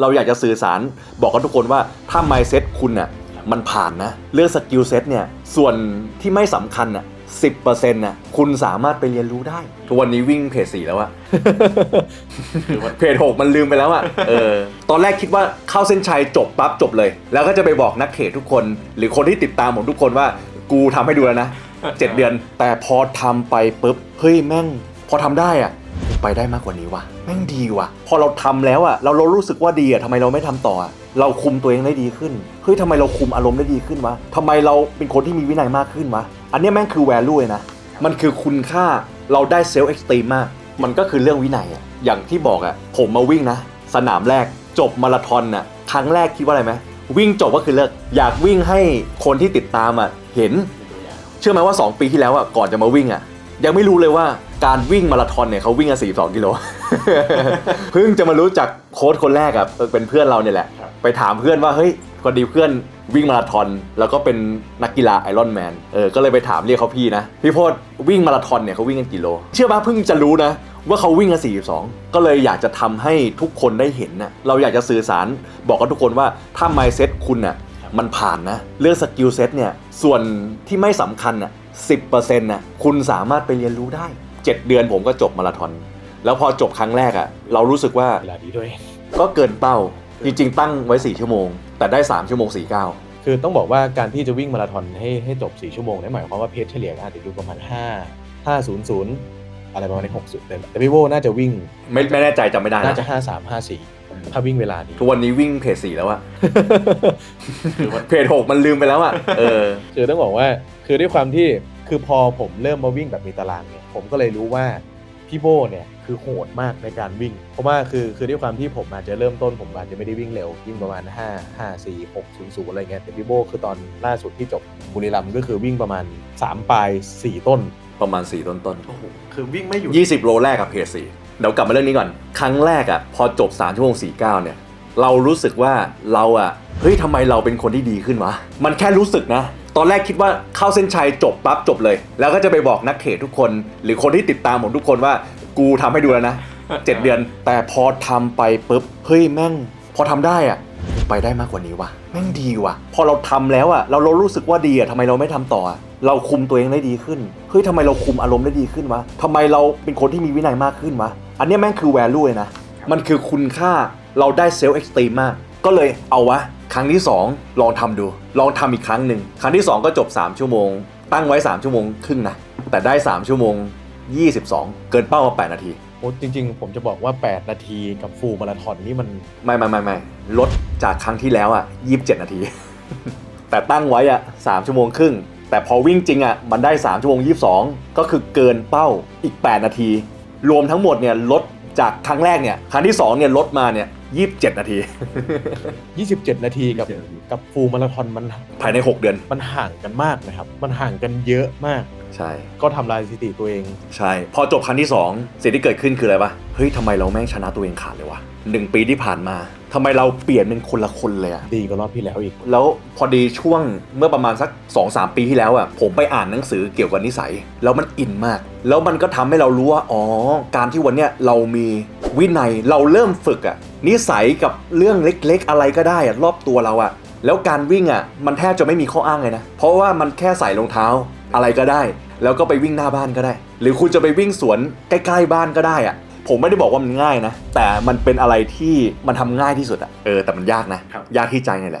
เราอยากจะสื่อสารบอกกับทุกคนว่าถ้า mindset คุณน่ะมันผ่านนะ เรื่องสกิลเซ็ตเนี่ยส่วนที่ไม่สำคัญน่ะสิบเปอร์เซ็นต์น่ะคุณสามารถไปเรียนรู้ได้ ทุกวันนี้วิ่งเพจสี่แล้วอะ เพจหกมันลืมไปแล้วอะเออตอนแรกคิดว่าเข้าเส้นชัยจบปั๊บจบเลย แล้วก็จะไปบอกนักเขตทุกคน หรือคนที่ติดตามผมทุกคนว่ากูทำให้ดูแล้วนะเจ็ดเดือน แต่พอทำไปปุ๊บเฮ้ยแม่ง พอทำได้อะ ไปได้มากกว่านี้วะแม่งดีว่ะพอเราทำแล้วอะเราเรารู้สึกว่าดีอะทำไมเราไม่ทำต่ออะเราคุมตัวเองได้ดีขึ้นเฮ้ยทำไมเราคุมอารมณ์ได้ดีขึ้นวะทำไมเราเป็นคนที่มีวินัยมากขึ้นวะอันเนี้ยแม่งคือ value เลยนะมันคือคุณค่าเราได้เซลล์เอ็กซ์ตรีมมาก มันก็คือเรื่องวินัยอะอย่างที่บอกอะผมมาวิ่งนะ สนามแรกจบมาราธอนน่ะครั้งแรกคิดว่าอะไรไหมวิ่งจบก็คือเลิกอยากวิ่งให้คนที่ติดตามอะเห็น เชื่อไหมว่า 2 ปีที่แล้วอะก่อนจะมาวิ่งอะ ยังไม่รู้เลยว่าการวิ่งมาราธอนเนี่ยเขาวิ่งกัน42 กิโล เพิ่งจะมารู้จักโค้ชคนแรกอะเออเป็นเพื่อนเราเนี่ยแหละ ไปถามเพื่อนว่าเฮ้ยพอดีเพื่อนวิ่งมาราธอนแล้วก็เป็นนักกีฬาไอรอนแมน เออ ก็เลยไปถามเรียกเขาพี่นะ พี่โพดวิ่งมาราธอนเนี่ยเขาวิ่งกันกี่โล เชื่อป่ะเพิ่งจะรู้นะ ว่าเขาวิ่งกัน42 ก็เลยอยากจะทำให้ทุกคนได้เห็นนะเราอยากจะสื่อสารบอกกับทุกคนว่าถ้า mindset คุณน่ะมันผ่านนะ เรื่องสกิลเซ็ตเนี่ยส่วนที่ไม่สำคัญอะ สิบเปอร์เซ็นต์น่ะคุณสามารถไปเรียนรู้ได้ 7 เดือนผมก็จบมาราธอนแล้วพอจบครั้งแรกอะเรารู้สึกว่าเวลาดีด้วย ก็เกินเป้าจริงๆตั้งไว้ 4 ชั่วโมง แต่ได้ 3 ชั่วโมง 49 คือต้องบอกว่าการที่จะวิ่งมาราธอนให้ให้จบ 4 ชั่วโมงเนี่ยหมายความว่าเพจเฉลี่ยก็อาจจะอยู่ประมาณ 5 500 อะไรประมาณใน60เลยแต่พี่โบน่าจะวิ่ง ไม่ไม่แน่ใจจำไม่ได้น่านะจะ 53 54 ถ้าวิ่งเวลานี้ทุกวันนี้วิ่งเพจสี่แล้วอะเพจหกมันลืมไปแล้วอะเออคือต้องบอกว่าคือด้วยความที่คือพอผมเริ่มมาวิ่งแบบมีตารางเนี่ยผมก็เลยรู้ว่าพี่โบเนี่ยคือโหดมากในการวิ่ง เพราะว่าคือคือด้วยความที่ผมอาจจะเริ่มต้นผมอาจจะไม่ได้วิ่งเร็ววิ่งประมาณ 5 5 4 6 0 0อะไรเงี้ยแต่พี่โบคือตอนล่าสุดที่จบบุรีรัมย์ก็คือวิ่งประมาณ 3 ปลาย 4 ต้นประมาณ 4 ต้นต้นโอ้โหคือวิ่งไม่หยุดๆ20 โลแรกกับเพจสี่ เดี๋ยวกลับมาเรื่องนี้ก่อน ครั้งแรกอะพอจบ3ชั่วโมง49 เนี่ย เรารู้สึกว่าเราอะเฮ้ยทำไมเราเป็นคนที่ดีขึ้นวะ มันแค่รู้สึกนะ ตอนแรกคิดว่าเข้าเส้นชัยจบปั๊บจบเลย แล้วก็จะไปบอกนักเขตทุกคน หรือคนที่ติดตามผมทุกคนว่ากูทำให้ดูแล้วนะเจ็ดเดือน แต่พอทำไปปุ๊บเฮ้ยแม่ง พอทำได้อะไปได้มากกว่านี้วะแม่งดีว่ะ พอเราทำแล้วอะเราเรารู้สึกว่าดีอะทำไมเราไม่ทำต่อเราคุมตัวเองได้ดีขึ้นเฮ้ยทำไมเราคุมอารมณ์ได้ดีขึ้นวะทำไมเราเป็นคนที่มีวินัยมากขึ้นวะ อันเนี้ยแม่งคือ value เลยนะ มันคือคุณค่าเราได้เซลล์เอ็กซ์ตรีมมาก ก็เลยเอาวะ ครั้งที่ 2 ลองทำดู ลองทำอีกครั้งหนึ่ง ครั้งที่ 2 ก็จบ 3 ชั่วโมง ตั้งไว้ 3 ชั่วโมงครึ่งนะ แต่ได้ 3 ชั่วโมง 22 เกินเป้ามา8นาทีโอ้จริง ๆ ผมจะบอกว่า 8 นาทีกับฟูลมาราธอนนี่มัน ไม่ไม่ไม่ไม่ลดจากครั้งที่แล้วอะ27 นาที แต่ตั้งไว้อะ3ชั่วโมงครึ่งแต่พอวิ่งจริงอะมันได้ 3 ชั่วโมง 22 ก็คือเกินเป้าอีก 8 นาที รวมทั้งหมดเนี่ยลดจากครั้งแรกเนี่ยครั้งที่2เนี่ยลดมาเนี่ย27 นาที 27 นาทีกับกับฟูลมาราธอนมันภายใน 6 เดือน มันห่างกันมากนะครับ มันห่างกันเยอะมาก ใช่ ก็ทำลายสถิติตัวเอง ใช่ พอจบครั้งที่ 2 สิ่งที่เกิดขึ้นคืออะไรวะเฮ้ยทำไมเราแม่งชนะตัวเองขาดเลยวะหนึ่งปีที่ผ่านมา ทำไมเราเปลี่ยนเป็นคนละคนเลยอะดีกว่ารอบที่แล้วอีก แล้วพอดีช่วงเมื่อประมาณสัก 2-3 ปีที่แล้วอะผมไปอ่านหนังสือเกี่ยวกับนิสัย แล้วมันอินมาก แล้วมันก็ทำให้เรารู้ว่าอ๋อ การที่วันเนี้ยเรามีวินัยเราเริ่มฝึกอะนิสัยกับเรื่องเล็กๆ อะไรก็ได้อะรอบตัวเราอะแล้วการวิ่งอะมันแทบจะไม่มีข้ออ้างเลยนะเพราะว่ามันแค่ใส่รองเท้าอะไรก็ได้ แล้วก็ไปวิ่งหน้าบ้านก็ได้ หรือคุณจะไปวิ่งสวนใกล้ๆบ้านก็ได้อะ ผมไม่ได้บอกว่ามันง่ายนะ แต่มันเป็นอะไรที่มันทำง่ายที่สุดอะเออแต่มันยากนะ ครับ ยากที่ใจนี่แหละ